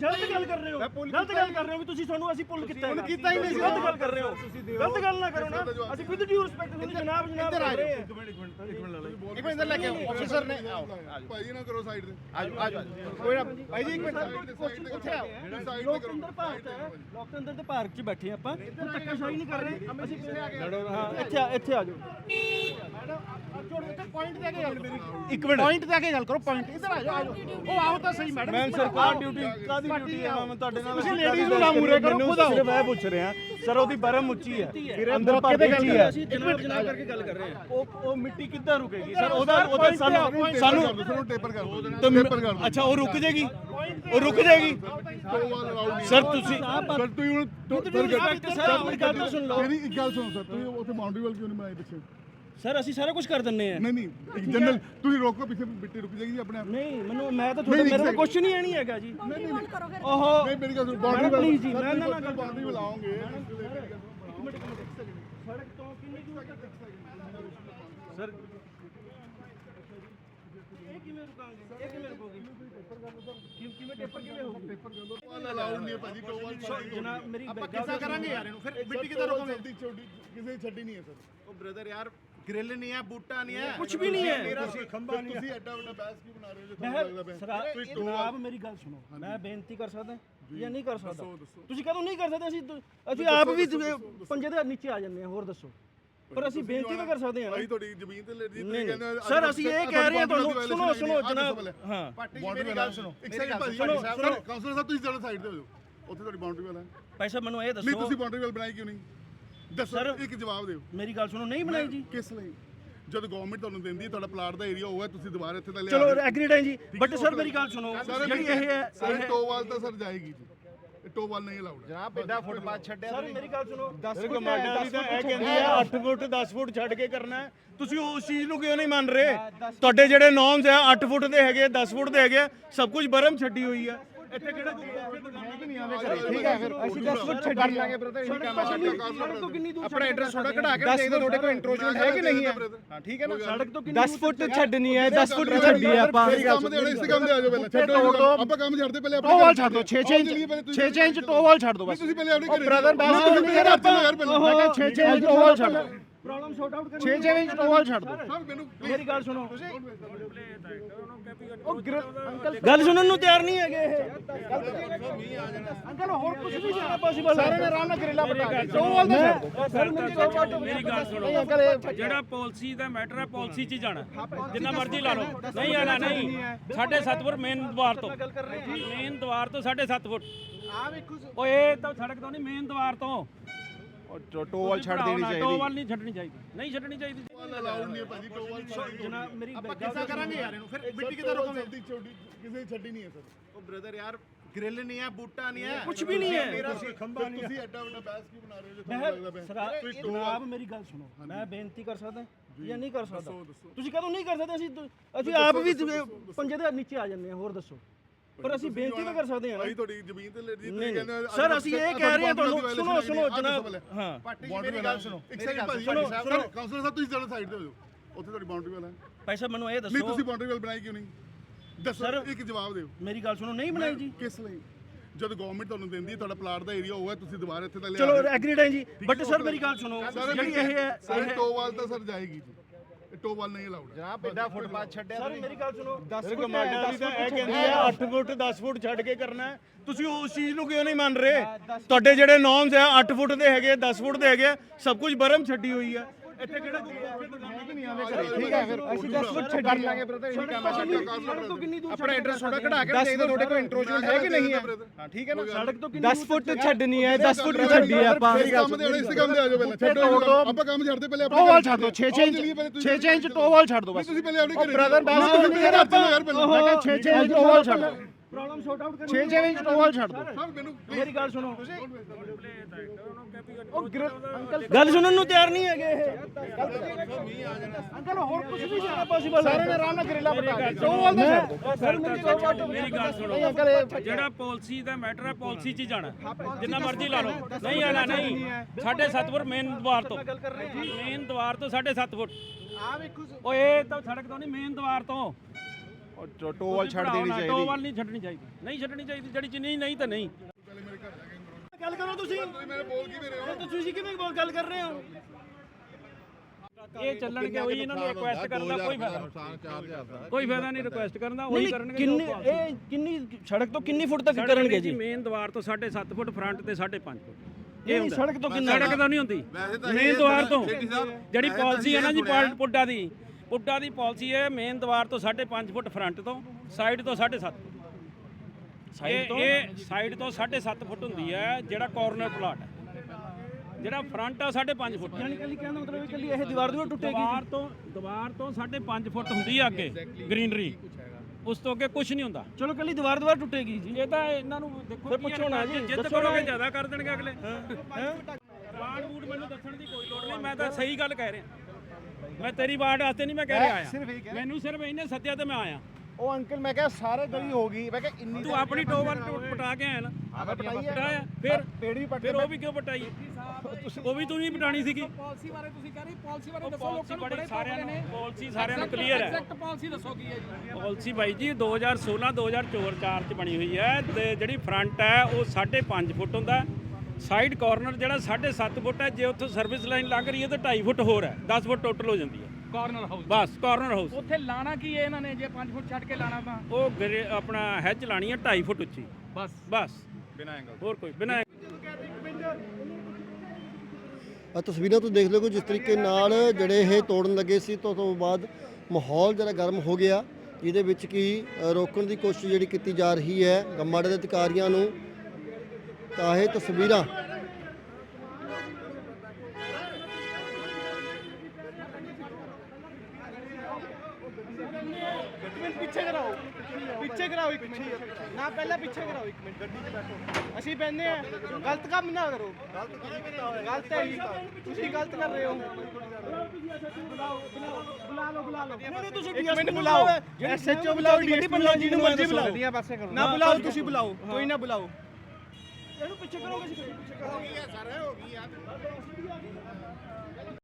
ਗਲਤ ਗੱਲ ਕਰ ਰਹੇ ਹੋ? ਗਲਤ ਗੱਲ ਕਰ ਰਹੇ ਹੋ ਵੀ ਤੁਸੀਂ ਸਾਨੂੰ ਅਸੀਂ ਪੁੱਲ ਕੀਤਾ ਪੁੱਲ ਕੀਤਾ ਹੀ ਨਹੀਂ ਸੀ। ਗਲਤ ਗੱਲ ਕਰ ਰਹੇ ਹੋ। ਗਲਤ ਗੱਲ ਨਾ ਕਰੋ ਨਾ। ਅਸੀਂ ਵਿਦ ਡਿਊ ਰਿਸਪੈਕਟ ਤੁਹਾਨੂੰ ਜਨਾਬ ਜਨਾਬ ਕਰ ਰਹੇ ਜਾਓ। ਹਾਂ ਇੱਕ ਮਿੰਟ ਇੱਕ ਮਿੰਟ ਇੱਕ ਮਿੰਟ ਲਾ ਲਓ। ਇੱਕ ਮਿੰਟ ਇੱਧਰ ਲੈ ਕੇ ਆਓ। ਆਫੀਸਰ ਨੇ ਆਓ। ਭਾਈ ਨਾ ਕਰੋ ਸਾਈਡ ਤੇ। ਆਜੋ ਆਜੋ ਕੋਈ ਨਾ ਭਾਈ ਜੀ ਇੱਕ ਮਿੰਟ। ਉੱਥੇ ਆਓ। ਲੋਕ ਅੰਦਰ ਪਾਰਕ ਹੈ। ਲੋਕ ਅੰਦਰ ਤੇ ਪਾਰਕ 'ਚ ਬੈਠੇ ਆਪਾਂ। ਕੋਈ ਧੱਕਾਸ਼ਾਹੀ ਨਹੀਂ ਕਰ ਰਹੇ। ਅਸੀਂ ਲੜੋ ਹਾਂ ਇੱਥੇ ਆ- ਇੱਥੇ ਆ ਜਾਓ ਪੁਆਇੰਟ ਤੇ ਆ ਕੇ ਗੱਲ ਇੱਕ ਮਿੰਟ। ਪੁਆਇੰਟ ਤੇ ਆ ਕੇ ਗੱਲ ਕਰੋ ਪੁਆਇੰਟ ਇੱਧਰ ਆ ਜਾਓ ਆ ਜਾਓ। ਉਹ ਆਓ ਤਾਂ ਸਹੀ ਮੈਡਮ। ਮੈਮ ਸਰਕਾਰ ਡਿਊਟੀ ਕਾਦੀ ਡਿਊਟੀ ਹੈ? ਮੈਂ ਤੁਹਾਡੇ ਨਾਲ ਤੁਸੀਂ ladies ਨੂੰ ਨਾ ਮੂਹਰੇ ਕਰੋ, ਖੁਦ ਆਓ। ਇਹ ਪੁੱਛ ਰਿਹਾ ਸਰ ਉਹਦੀ ਬਰਮ ਉੱਚੀ ਹੈ। ਅੰਦਰ ਮੌਕੇ ਭਰ ਤੇ ਕੇ ਗੱਲ ਹੈ। ਅਸੀਂ ਜਨਾਬ ਜਨਾਬ ਕਰਕੇ ਗੱਲ ਕਰ ਰਹੇ ਹਾਂ ਉਹ ਉਹ ਮਿੱਟੀ ਕਿੱਦਾਂ ਰੁਕੇਗੀ? ਸਰ ਉਹਦਾ ਉਹਦਾ ਸਾਨੂੰ ਸਾਨੂੰ ਟੇਪਰ ਕਰ ਦੋ ਟੇਪਰ ਕਰ ਦੋ ਅੱਛਾ ਉਹ ਰੁਕ ਜਾਏਗੀ। ਉਹ ਰੁਕ ਜਾਏਗੀ। ਸਰ ਤੁਸੀਂ ਸਰ ਤੁਸੀਂ ਹੁਣ ਸਰ ਮੇਰੀ ਗੱਲ ਸੁਣ ਲਓ ਮੇਰੀ ਇੱਕ ਗੱਲ ਸੁਣੋ ਸਰ ਤੁਸੀਂ ਉੱਥੇ ਬਾਉਂਡਰੀ ਵਾਲ ਕਿਉਂ ਨਹੀਂ ਬਣਾਈ ਪਿੱਛੇ? ਸਰ ਅਸੀਂ ਸਾਰਾ ਕੁਝ ਕਰ ਦਿੰਨੇ ਆ ਨਹੀਂ ਨਹੀਂ ਇੱਕ ਜਨਰਲ ਤੁਸੀਂ ਰੋਕੋ ਪਿੱਛੇ ਮਿੱਟੀ ਰੁਕ ਜਾਏਗੀ ਆਪਣੇ ਆਪ। ਨਹੀਂ ਮੈਨੂੰ ਮੈਂ ਤਾਂ ਤੁਹਾਡੇ ਮੇਰੇ ਕੋਲ ਕੁਝ ਨਹੀਂ ਆਣੀ ਹੈਗਾ ਜੀ। ਨਹੀਂ ਨਹੀਂ ਕਰੋ ਫਿਰ। ਓਹੋ। ਨਹੀਂ ਮੇਰੀ ਗੱਲ ਸੁਣੋ ਵਾਲ please ਜੀ, ਮੈਂ ਨਾ- ਨਾ ਗੱਲ ਬਾਉਂਡਰੀ ਵਾਲ ਆਉਂਗੇ ਸੜਕ ਤੋਂ ਕਿੰਨੀ ਦੂਰ ਤੱਕ ਸਰ ਇਹ ਕਿਵੇਂ ਰੁਕਾਂਗੇ? ਇਹ ਕਿਵੇਂ ਰੁਕੋਗੇ? ਕਿਵੇਂ ਟੇਪਰ ਕਿਵੇਂ ਹੋਊਗੀ? ਵਾਲ ਅਲਾਉਡ ਨਹੀਂ ਹੈ ਭਾਜੀ ਦੋ ਵਾਲ ਜਨਾਬ ਮੇਰੀ ਆਪਾਂ ਕਿੱਦਾਂ ਕਰਾਂਗੇ ਯਾਰ ਇਹਨੂੰ? ਫਿਰ ਮਿੱਟੀ ਕਿੱਦਾਂ ਰੋਕੋਗੇ? ਜਲਦੀ ਛੋਟੀ ਕਿਸੇ ਛੱਡੀ ਨਹੀਂ ਹੈ ਸਰ। ਉਹ ਬ੍ਰਦਰ ਯਾਰ ਗ੍ਰਿਲ ਨਹੀਂ ਹੈ ਬੂਟਾ ਨਹੀਂ ਹੈ। ਕੁਝ ਵੀ ਨਹੀਂ ਹੈ। ਤੁਸੀਂ ਖੰਭਾ ਨਹੀਂ ਤੁਸੀਂ ਐਡਾ ਵੱਡਾ ਬੈਸ ਕੀ ਬਣਾ ਰਹੇ ਹੋ ਜੇ ਤੁਹਾਨੂੰ ਲੱਗਦਾ ਪਿਆ ਸਰ ਜਨਾਬ ਮੇਰੀ ਗੱਲ ਸੁਣੋ। ਮੈਂ ਬੇਨਤੀ ਕਰ ਸਕਦਾ ਜਾਂ। ਨਹੀਂ ਕਰ ਸਕਦਾ। ਦੱਸੋ, ਦੱਸੋ। ਤੁਸੀਂ ਕਦੋਂ ਨਹੀਂ ਕਰ ਸਕਦੇ ਅਸੀਂ ਅਸੀਂ ਆਪ ਵੀ ਪੰਜੇ ਦੇ ਨੀਚੇ ਆ ਜੰਨੇ ਆ ਹੋਰ ਦੱਸੋ। ਪਰ ਅਸੀਂ ਬੇਨਤੀ ਤਾਂ ਕਰ ਸਕਦੇ ਹਾਂ ਨਾ। ਭਾਈ ਤੁਹਾਡੀ ਜ਼ਮੀਨ ਤੇ ਲੈ ਜੀ ਨਹੀਂ ਤੁਸੀਂ ਕਹਿੰਦੇ ਨਹੀਂ। ਸਰ ਅਸੀਂ ਇਹ ਕਹਿ ਰਹੇ ਹਾਂ ਤੁਹਾਨੂੰ ਸੁਣੋ ਸੁਣੋ ਜਨਾਬ। ਹਾਂ। ਪਾਟੀ ਜੀ ਮੇਰੀ ਗੱਲ ਸੁਣੋ ਇੱਕ ਸੈਕਿੰਡ ਭਾਜੀ ਸੁਣੋ ਸੁਣੋ। ਕਾਉਂਸਲਰ ਸਾਹਿਬ ਤੁਸੀਂ ਸਾਈਡ ਤੇ ਹੋ ਜਾਓ। ਉੱਥੇ ਤੁਹਾਡੀ ਬਾਉਂਡਰੀ ਵਾਲ ਹੈ। ਭਾਈ ਸਾਹਿਬ ਮੈਨੂੰ ਇਹ ਨਹੀਂ ਦੱਸੋ। ਤੁਸੀਂ ਬਾਉਂਡਰੀ ਵਾਲ ਬਣਾਈ ਕਿਉਂ ਨਹੀਂ? ਦੱਸੋ Sir, ਇੱਕ ਜਵਾਬ ਦਿਓ। ਮੇਰੀ ਗੱਲ ਸੁਣੋ ਨਹੀਂ ਬਣਾਈ ਜੀ। ਕਿਸ ਲਈ? ਜਦ ਗਵਰਨਮੈਂਟ ਤੁਹਾਨੂੰ ਦਿੰਦੀ ਹੈ ਤੁਹਾਡਾ ਪਲਾਟ ਦਾ ਏਰੀਆ ਹੋਊਗਾ ਤੁਸੀਂ ਦੁਬਾਰਾ ਇੱਥੇ ਤਾਂ ਲਿਆ ਚਲੋ ਐਗਰੀਡ ਹੈ ਜੀ। ਬਟ ਸਰ ਮੇਰੀ ਗੱਲ ਸੁਣੋ ਜਿਹੜੀ ਇਹ ਹੈ ਸਰ ਟੋਵਾਲ ਤਾਂ ਸਰ ਜਾਏਗੀ ਜੀ। ਇਹ ਟੋਵਾਲ ਨਹੀਂ ਅਲਾਉਡ ਜਨਾਬ ਐਡਾ ਫੁੱਟਪਾਥ ਛੱਡਿਆ ਸਰ ਮੇਰੀ ਗੱਲ ਸੁਣੋ। 10 ਫੁੱਟ ਕਮਾਂਡਰ ਦੀ ਤਾਂ ਇਹ ਕਹਿੰਦੀ ਹੈ। ਹੈ 8 ਫੁੱਟ 10 ਫੁੱਟ ਛੱਡ ਕੇ ਕਰਨਾ ਹੈ। ਤੁਸੀਂ ਉਸ ਚੀਜ਼ ਨੂੰ ਕਿਉਂ ਨਹੀਂ ਮੰਨ ਰਹੇ? ਤੁਹਾਡੇ ਜਿਹੜੇ ਨੋਰਮਸ ਹੈ 8 ਫੁੱਟ ਦੇ ਹੈਗੇ 10 ਫੁੱਟ ਦੇ ਹੈਗੇ ਸਭ ਕੁਝ ਬਰਮ ਛੱਡੀ ਹੋਈ ਹੈ। ਇੱਥੇ ਕਿਹੜਾ ਨਹੀਂ ਆਵੇ ਠੀਕ ਹੈ ਫਿਰ ਅਸੀਂ 10 ਫੁੱਟ ਛੱਡ ਕਰ ਲਾਂਗੇ ਬ੍ਰਦਰ ਇਹ ਕੰਮ ਸੜਕ ਤੋਂ ਕਿੰਨੀ ਦੂਰ ਆਪਣਾ ਐਡਰੈਸ ਥੋੜਾ ਕਢਾ ਕੇ ਦੇ ਦਿਓ ਤੁਹਾਡੇ ਕੋਲ ਇੰਟਰੋਜਮੈਂਟ ਹੈ ਕਿ ਨਹੀਂ ਹੈ? ਹਾਂ ਠੀਕ ਹੈ ਨਾ? ਸੜਕ ਤੋਂ ਕਿੰਨੀ 10 ਫੁੱਟ ਛੱਡਣੀ ਹੈ 10 ਫੁੱਟ ਛੱਡੀ ਹੈ ਆਪਾਂ। ਇਸ ਕੰਮ ਦੇ ਇਸ ਕੰਮ ਦੇ ਆ ਜਾਓ ਪਹਿਲਾਂ। ਛੱਡੋ ਆਪਾਂ ਕੰਮ ਛੱਡਦੇ ਪਹਿਲੇ ਆਪਣੇ ਟੋਵਾਲ ਛੱਡ ਦਿਓ 6 ਇੰਚ 6 ਇੰਚ ਟੋਵਾਲ ਛੱਡ ਦਿਓ ਬਸ। ਤੁਸੀਂ ਪਹਿਲੇ ਆਪਣੇ ਘਰੇ ਬ੍ਰਦਰ ਬਸ ਤੁਸੀਂ ਤੁਸੀਂ ਯਾਰ ਆਪਾਂ ਮੈਂ ਕਿਹਾ 6 6 ਇੰਚ ਟੋਵਾਲ ਛੱਡ ਪ੍ਰੋਬਲਮ ਸੌਟ ਆਊਟ 6 6 ਇੰਚ ਟੋਵਾਲ ਛੱਡ ਦਿਓ। ਸਰ ਮੈਨੂੰ ਮੇਰੀ ਗੱਲ ਸੁਣੋ। ਗੱਲ ਸੁਣਨ ਨੂੰ ਤਿਆਰ ਨਹੀਂ ਹੈਗੇ ਇਹ। ਅੰਕਲ ਹੋਰ ਕੁਝ ਨਹੀਂ ਕਿਹੜਾ ਪੋਸੀਬਲ ਸਾਰੇ ਨੇ ਆਰਾਮ ਨਾਲ ਗਰੇਲਾ ਪਟਾ ਕੇ ਟੋਵਾਲ ਦਾ ਛੱਡ ਦਿਓ ਸਰ ਮੇਰੀ ਗੱਲ ਸੁਣੋ। ਨਹੀਂ ਅੰਕਲ ਇਹ ਜਿਹੜਾ ਪਾਲਿਸੀ ਦਾ ਮੈਟਰ ਹੈ ਪਾਲਿਸੀ 'ਚ ਹੀ ਜਾਣਾ। ਜਿੰਨਾ ਮਰਜ਼ੀ ਲਾ ਲਓ। ਨਹੀਂ ਆਣਾ ਨਹੀਂ। ਸਾਢੇ ਸੱਤ ਫੁੱਟ ਮੇਨ ਦੀਵਾਰ ਤੋਂ। ਮੇਨ ਦੀਵਾਰ ਤੋਂ ਸਾਢੇ ਸੱਤ ਫੁੱਟ। ਆ ਵੇਖੋ ਓਏ ਇਹ ਤਾਂ ਸੜਕ ਤੋਂ ਨਹੀਂ ਮੇਨ ਦੀਵਾਰ ਤੋਂ। ਟੋਵਾਲ ਛੱਡ ਦੇਣੀ ਚਾਹੀਦੀ। ਟੋਵਾਲ ਨਹੀਂ ਛੱਡਣੀ ਚਾਹੀਦੀ। ਨਹੀਂ ਛੱਡਣੀ ਚਾਹੀਦੀ ਅਲਾਉਡ ਨਹੀਂ ਭਾਜੀ ਟੋਵਾਲ ਜਨਾਬ ਮੇਰੀ ਆਪਾਂ ਕਿੱਦਾਂ ਕਰਾਂਗੇ ਯਾਰ ਇਹਨੂੰ? ਫਿਰ ਮਿੱਟੀ ਕਿੱਦਾਂ ਰੋਕੋਗੇ? ਜਲਦੀ ਛੋਟੀ ਕਿਸੇ ਦੀ ਛੱਡੀ ਨਹੀਂ ਹੈ ਸਰ ਉਹ ਬ੍ਰਦਰ ਯਾਰ ਗ੍ਰਿਲ ਨਹੀਂ ਹੈ ਬੂਟਾ ਨਹੀਂ ਹੈ। ਕੁਝ ਵੀ ਨਹੀਂ ਹੈ। ਖੰਭਾ ਨਹੀਂ ਤੁਸੀਂ ਐਡਾ ਵੱਡਾ ਬੈਸ ਕੀ ਬਣਾ ਰਹੇ ਹੋ ਜੇ ਤੁਹਾਨੂੰ ਲੱਗਦਾ ਪਿਆ? ਸਰ ਜਨਾਬ ਮੇਰੀ ਗੱਲ ਸੁਣੋ। ਮੈਂ ਬੇਨਤੀ ਕਰ ਸਕਦਾ। ਜਾਂ। ਨਹੀਂ ਕਰ ਸਕਦਾ। ਤੁਸੀਂ ਕਦੋਂ ਨਹੀਂ ਕਰ ਸਕਦੇ? ਅਸੀਂ ਅਸੀਂ ਆਪ ਵੀ ਪੰਜੇ ਦੇ ਨੀਚੇ ਆ ਜੰਨੇ ਹੋਰ ਦੱਸੋ। ਪਰ ਅਸੀਂ ਬੇਨਤੀ ਤਾਂ ਕਰ ਸਕਦੇ ਹਾਂ ਭਾਈ ਤੁਹਾਡੀ ਜ਼ਮੀਨ ਤੇ ਲੈ ਜੀ ਨਹੀਂ ਤੁਸੀਂ ਨਹੀਂ ਕਹਿੰਦੇ ਸਰ ਅਸੀਂ ਇਹ ਕਹਿ ਰਹੇ ਹਾਂ ਤੁਹਾਨੂੰ ਸੁਣੋ ਸੁਣੋ ਜਨਾਬ ਹਾਂ। ਪਾਟੀ ਜੀ ਮੇਰੀ ਗੱਲ ਸੁਣੋ। ਇੱਕ ਸੈਕਿੰਡ ਭਾਜੀ ਸੁਣੋ। ਕਾਉਂਸਲਰ ਸਾਹਿਬ ਤੁਸੀਂ ਜਰਾ ਸਾਈਡ ਤੇ ਹੋ ਜਾਓ। ਉੱਥੇ ਤੁਹਾਡੀ ਬਾਉਂਡਰੀ ਵਾਲ ਹੈ। ਭਾਈ ਸਾਹਿਬ ਮੈਨੂੰ ਇਹ ਨਹੀਂ ਦੱਸੋ ਤੁਸੀਂ ਬਾਉਂਡਰੀ ਵਾਲ ਬਣਾਈ ਕਿਉਂ ਨਹੀਂ? ਦੱਸੋ ਇੱਕ ਜਵਾਬ ਦਿਓ। ਮੇਰੀ ਗੱਲ ਸੁਣੋ ਨਹੀਂ ਬਣਾਈ ਜੀ। ਕਿਸ ਲਈ? ਜਦ ਗਵਰਨਮੈਂਟ ਤੁਹਾਨੂੰ ਦਿੰਦੀ ਹੈ ਤੁਹਾਡਾ ਪਲਾਟ ਦਾ ਏਰੀਆ ਹੋਊਗਾ ਤੁਸੀਂ ਦੁਬਾਰਾ ਇੱਥੇ ਤਾਂ ਲਿਆ ਚਲੋ ਐਗਰੀਡ ਹੈ ਜੀ। ਬਟ ਸਰ ਮੇਰੀ ਗੱਲ ਸੁਣੋ ਜਿਹੜੀ ਇਹ ਹੈ ਸਰ ਟੋਵਾਲ ਤਾਂ ਸਰ ਜਾਏਗੀ ਜੀ। ਟੋਵਾਲ ਨਹੀਂ ਅਲਾਉਡ ਜਨਾਬ ਐਡਾ ਫੁੱਟਪਾਥ ਛੱਡਿਆ ਸਰ ਮੇਰੀ ਗੱਲ ਸੁਣੋ। 10 ਫੁੱਟ ਕਮਾਂਡਰ ਦੀ ਤਾਂ ਇਹ ਕਹਿੰਦੀ ਹੈ 8 ਫੁੱਟ 10 ਫੁੱਟ ਛੱਡ ਕੇ ਕਰਨਾ ਤੁਸੀਂ ਉਸ ਚੀਜ਼ ਨੂੰ ਕਿਉਂ ਨਹੀਂ ਮੰਨ ਰਹੇ? ਤੁਹਾਡੇ ਜਿਹੜੇ ਨੋਰਮਸ ਹੈ 8 ਫੁੱਟ ਦੇ ਹੈਗੇ 10 ਫੁੱਟ ਦੇ ਹੈਗੇ ਸਭ ਕੁਝ ਬਰਮ ਛੱਡੀ ਹੋਈ ਹੈ ਇੱਥੇ ਕਿਹੜਾ ਕੋਈ ਕੋਠੇ ਦੁਕਾਨਾਂ ਵੀ ਨਹੀਂ ਆਵੇ ਠੀਕ ਹੈ ਫਿਰ ਅਸੀਂ 10 ਫੁੱਟ ਛੱਡ ਕਰ ਲਾਂਗੇ ਬ੍ਰਦਰ ਇਹ ਕੰਮ ਸੜਕ ਤੋਂ ਕਿੰਨੀ ਦੂਰ ਆਪਣਾ ਐਡਰੈਸ ਥੋੜਾ ਕਢਾ ਕੇ ਦੇ ਦਿਓ ਤੁਹਾਡੇ ਕੋਲ ਇੰਟਰੋਜਮੈਂਟ ਹੈ ਕਿ ਨਹੀਂ ਹੈ? ਹਾਂ ਠੀਕ ਹੈ ਨਾ? ਸੜਕ ਤੋਂ ਕਿੰਨੀ 10 ਫੁੱਟ ਛੱਡਣੀ ਹੈ 10 ਫੁੱਟ ਛੱਡੀ ਹੈ ਆਪਾਂ। ਇਸ ਕੰਮ ਦੇ ਇਸ ਕੰਮ ਦੇ ਆ ਜਾਓ ਪਹਿਲਾਂ। ਛੱਡੋ ਆਪਾਂ ਕੰਮ ਛੱਡਦੇ ਪਹਿਲੇ ਆਪਣੇ ਟੋਵਾਲ ਛੱਡ ਦਿਓ 6 ਇੰਚ 6 ਇੰਚ ਟੋਵਾਲ ਛੱਡ ਦਿਓ ਬਸ। ਤੁਸੀਂ ਪਹਿਲੇ ਆਪਣੇ ਘਰੇ ਬ੍ਰਦਰ ਬਸ ਤੁਸੀਂ ਯਾਰ ਆਪਾਂ ਯਾਰ ਪਹਿਲਾਂ। ਮੈਂ ਕਿਹਾ 6 6 ਇੰਚ ਟੋਵਾਲ ਛੱਡ। ਦਿਓ ਪ੍ਰੋਬਲਮ ਸੌਟ ਆਊਟ 6 6 ਇੰਚ ਟੋਵਾਲ ਛੱਡ ਸਰ ਮੈਨੂੰ ਮੇਰੀ ਗੱਲ ਸੁਣੋ। ਉਹ ਅੰਕਲ ਗੱਲ ਸੁਣਨ ਨੂੰ ਤਿਆਰ ਨਹੀਂ ਹੈਗੇ ਇਹ। ਅੰਕਲ ਹੋਰ ਕੁਝ ਨਹੀਂ ਕਿਹੜਾ ਪੋਸੀਬਲ ਸਾਰੇ ਨੇ ਆਰਾਮ ਨਾਲ ਗਰੇਲਾ ਪਟਾ ਕੇ ਟੋਵਾਲ ਦਾ ਸਰ। ਮੇਰੀ ਮੇਰੀ ਗੱਲ ਸੁਣੋ। ਨਹੀਂ ਜਿਹੜਾ ਪਾਲਿਸੀ ਦਾ ਮੈਟਰ ਹੈ ਪਾਲਿਸੀ 'ਚ ਹੀ ਜਾਣਾ। ਜਿੰਨਾ ਮਰਜ਼ੀ ਲਾ ਲਓ। ਨਹੀਂ ਆਣਾ ਨਹੀਂ। ਸਾਢੇ ਸੱਤ ਫੁੱਟ ਮੇਨ ਦੀਵਾਰ ਤੋਂ। ਮੇਨ ਦੀਵਾਰ ਤੋਂ ਸਾਢੇ ਸੱਤ ਫੁੱਟ। ਆ ਵੇਖੋ ਓਏ ਇਹ ਤਾਂ ਸੜਕ ਤੋਂ ਨਹੀਂ ਮੇਨ ਦੀਵਾਰ ਤੋਂ। ਟੋਵਲ ਛੱਡ ਦੇਣੀ ਚਾਹੀਦੀ। ਟੋਵਲ ਨਹੀਂ ਛੱਡਣੀ ਚਾਹੀਦੀ। ਨਹੀਂ ਛੱਡਣੀ ਚਾਹੀਦੀ ਜਿਹੜੀ ਚੀਨੀ ਨਹੀਂ ਤਾਂ ਨਹੀਂ। ਗੱਲ ਕਰੋ ਤੁਸੀਂ। ਮੇਰੇ ਬੋਲ ਕੀ ਰਹੇ ਹੋ? ਤੁਸੀਂ ਕਿਵੇਂ ਬੋਲ ਗੱਲ ਕਰ ਰਹੇ ਹੋ? ਇਹ ਚੱਲਣਗੇ ਉਹੀ ਇਹਨਾਂ ਨੂੰ ਰਿਕੁਐਸਟ ਕਰਨ ਦਾ ਕੋਈ ਫਾਇਦਾ ਨੁਕਸਾਨ 4000 ਦਾ। ਕੋਈ ਫਾਇਦਾ ਨਹੀਂ ਰਿਕੁਐਸਟ ਕਰਨ ਦਾ ਉਹੀ ਕਰਨਗੇ ਕਿੰਨੀ ਇਹ ਕਿੰਨੀ ਸੜਕ ਤੋਂ ਕਿੰਨੀ ਫੁੱਟ ਤੱਕ ਕਰਨਗੇ ਜੀ ਮੇਨ ਦੀਵਾਰ ਤੋਂ 7.5 ਫੁੱਟ ਫਰੰਟ ਤੇ 5.5 ਫੁੱਟ। ਇਹ ਸੜਕ ਤੋਂ ਕਿੰਨਾ ਸੜਕ ਤਾਂ ਨਹੀਂ ਹੁੰਦੀ। ਮੇਨ ਦੀਵਾਰ ਤੋਂ। ਜਿਹੜੀ ਪਾਲਿਸੀ ਹੈ ਨਾ ਜੀ। ਪੁੱਡਾ ਦੀ। ਪੁੱਡਾ ਦੀ ਪਾਲਿਸੀ ਹੈ ਮੇਨ ਦੀਵਾਰ ਤੋਂ 5.5 ਫੁੱਟ ਫਰੰਟ ਤੋਂ ਸਾਈਡ ਤੋਂ 7.5 ਸਾਈਡ ਤੋਂ? ਇਹ ਸਾਈਡ ਤੋਂ 7.5 ਫੁੱਟ ਹੁੰਦੀ ਹੈ ਜਿਹੜਾ ਕਾਰਨਰ ਪਲਾਟ ਹੈ। ਜਿਹੜਾ ਫਰੰਟ ਆ 5.5 ਫੁੱਟ। ਯਾਨੀ ਕੱਲੀ ਕਹਿਣ ਦਾ ਮਤਲਬ ਹੈ ਕੱਲੀ ਇਹ ਦੀਵਾਰ ਦੀ ਟੁੱਟੇਗੀ ਦੀਵਾਰ ਤੋਂ ਦੀਵਾਰ ਤੋਂ 5.5 ਫੁੱਟ ਹੁੰਦੀ ਹੈ ਅੱਗੇ ਗ੍ਰੀਨਰੀ ਉਸ ਤੋਂ ਅੱਗੇ ਕੁਝ ਨਹੀਂ ਹੁੰਦਾ। ਚਲੋ ਕੱਲੀ ਦੀਵਾਰ ਦੀਵਾਰ ਟੁੱਟੇਗੀ ਜੀ। ਇਹ ਤਾਂ ਇਹਨਾਂ ਨੂੰ ਦੇਖੋ ਫਿਰ ਪੁੱਛੋ ਨਾ ਜੀ, ਜਿੱਦ ਕਰੋਗੇ। ਜ਼ਿਆਦਾ ਕਰ ਦੇਣਗੇ ਅਗਲੇ। ਵਾਰਡ ਵੂਡ ਮੈਨੂੰ ਦੱਸਣ ਦੀ ਕੋਈ ਲੋੜ ਨਹੀਂ ਮੈਂ ਤਾਂ ਸਹੀ ਗੱਲ ਕਹਿ ਰਿਹਾ। ਮੈਂ ਤੇਰੀ ਵਾਰਡ ਵਾਸਤੇ ਨਹੀਂ ਮੈਂ ਕਹਿ ਰਿਹਾ ਸਿਰਫ ਇਹ ਆਇਆ ਕਹਿ- ਮੈਨੂੰ ਸਿਰਫ ਇਹਨੇ ਸੱਦਿਆ ਤੇ ਮੈਂ ਆਇਆ। ਉਹ ਅੰਕਲ ਮੈਂ ਕਿਹਾ ਸਾਰੇ ਗਲੀ ਹੋ ਗਈ। ਮੈਂ ਕਿਹਾ ਇੰਨੀ ਤੂੰ ਆਪਣੀ ਟੋਵਰ ਪਟਾ ਕੇ ਆਇਆ ਨਾ। ਮੈਂ ਪਟਾਈ ਹੈ। ਪਟਾਇਆ। ਫਿਰ ਪੇੜ ਵੀ ਪੱਟ ਫਿਰ ਉਹ ਵੀ ਕਿਉਂ ਪਟਾਈ? ਉਹ ਵੀ ਤੂੰ ਨਹੀਂ ਪਟਾਣੀ ਸੀਗੀ। ਪਾਲਿਸੀ ਬਾਰੇ ਤੁਸੀਂ ਕਹਿ ਰਹੇ ਪਾਲਿਸੀ ਬਾਰੇ ਦੱਸੋ ਲੋਕਾਂ ਨੂੰ ਬੜੀ ਸਾਰਿਆਂ ਨੇ ਪਾਲਿਸੀ ਸਾਰਿਆਂ ਨੂੰ ਕਲੀਅਰ ਹੈ। ਐਗਜ਼ੈਕਟ ਪਾਲਿਸੀ ਦੱਸੋ ਕੀ ਹੈ ਜੀ। ਪਾਲਿਸੀ ਬਾਈ ਜੀ 2016 2004 ਚ ਬਣੀ ਹੋਈ ਹੈ ਤੇ ਜਿਹੜੀ ਫਰੰਟ ਹੈ ਉਹ 5.5 ਫੁੱਟ ਹੁੰਦਾ ਸਾਈਡ ਕਾਰਨਰ ਜਿਹੜਾ 7.5 ਫੁੱਟ ਹੈ ਜੇ ਉੱਥੋਂ ਸਰਵਿਸ ਲਾਈਨ ਲੰਘ ਰਹੀ ਹੈ ਤਾਂ 2.5 ਫੁੱਟ ਹੋਰ ਹੈ 10 ਫੁੱਟ ਟੋਟਲ ਹੋ ਜਾਂਦੀ ਹੈ। ਕਾਰਨਰ ਹਾਊਸ ਬਸ ਕਾਰਨਰ ਹਾਊਸ ਉੱਥੇ ਲਾਣਾ ਕੀ ਹੈ ਇਹਨਾਂ ਨੇ ਜੇ 5 ਫੁੱਟ ਛੱਡ ਕੇ ਲਾਣਾ ਤਾਂ? ਉਹ ਗਰੇ- ਆਪਣਾ ਹੈਜ ਲਾਣੀ ਹੈ 2.5 ਫੁੱਟ ਉੱਚੀ। ਬਸ। ਬਸ। ਬਿਨਾ ਐਂਗਲ ਹੋਰ ਕੋਈ ਬਿਨਾ ਆ ਤਸਵੀਰਾਂ ਤੋਂ ਦੇਖ ਲਿਓ ਕਿ ਜਿਸ ਤਰੀਕੇ ਨਾਲ ਜਿਹੜੇ ਇਹ ਤੋੜਨ ਲੱਗੇ ਸੀ ਤੋਂ ਤੋਂ ਬਾਅਦ ਮਾਹੌਲ ਜਿਹੜਾ ਗਰਮ ਹੋ ਗਿਆ ਜਿਹਦੇ ਵਿੱਚ ਕੀ ਅ, ਰੋਕਣ ਦੀ ਕੋਸ਼ਿਸ਼ ਜਿਹੜੀ ਕੀਤੀ ਜਾ ਰਹੀ ਹੈ ਗਮਾੜੇ ਦੇ ਅਧਿਕਾਰੀਆਂ ਨੂੰ ਤਾਂ ਇਹ ਤਸਵੀਰਾਂ ਪਿੱਛੇ ਕਰਾਓ। ਪਿੱਛੇ ਕਰਾਓ ਇੱਕ ਮਿੰਟ। ਨਾ ਪਹਿਲਾਂ ਪਿੱਛੇ ਕਰਾਓ ਇੱਕ ਮਿੰਟ। ਗੱਡੀ 'ਚ ਬੈਠੋ ਅਸੀਂ ਬੈਠਨੇ ਆ ਗਲਤ ਕੰਮ ਨਾ ਕਰੋ। ਗਲਤ ਗਲਤ ਹੈ ਜੀ। ਤੁਸੀਂ ਗਲਤ ਕਰ ਰਹੇ ਹੋ। ਬੁਲਾ ਲਓ ਬੁਲਾ ਲਓ ਨਹੀਂ ਤੁਸੀਂ ਡੀਐਸਪੀ ਬੁਲਾਓ। ਐਸਐਚਓ ਬੁਲਾਓ ਡੀਐਸਪੀ ਬੁਲਾਓ ਜਿਹਨੂੰ ਮਰਜ਼ੀ ਬੁਲਾਓ। ਗੱਡੀਆਂ ਪਾਸੇ ਕਰੋ ਨਾ ਬੁਲਾਓ ਤੁਸੀਂ ਬੁਲਾਓ। ਕੋਈ ਨਾ ਬੁਲਾਓ। ਇਹਨੂੰ ਪਿੱਛੇ ਕਰੋਗੇ ਅਸੀਂ ਪਿੱਛੇ ਕਰੋਗੇ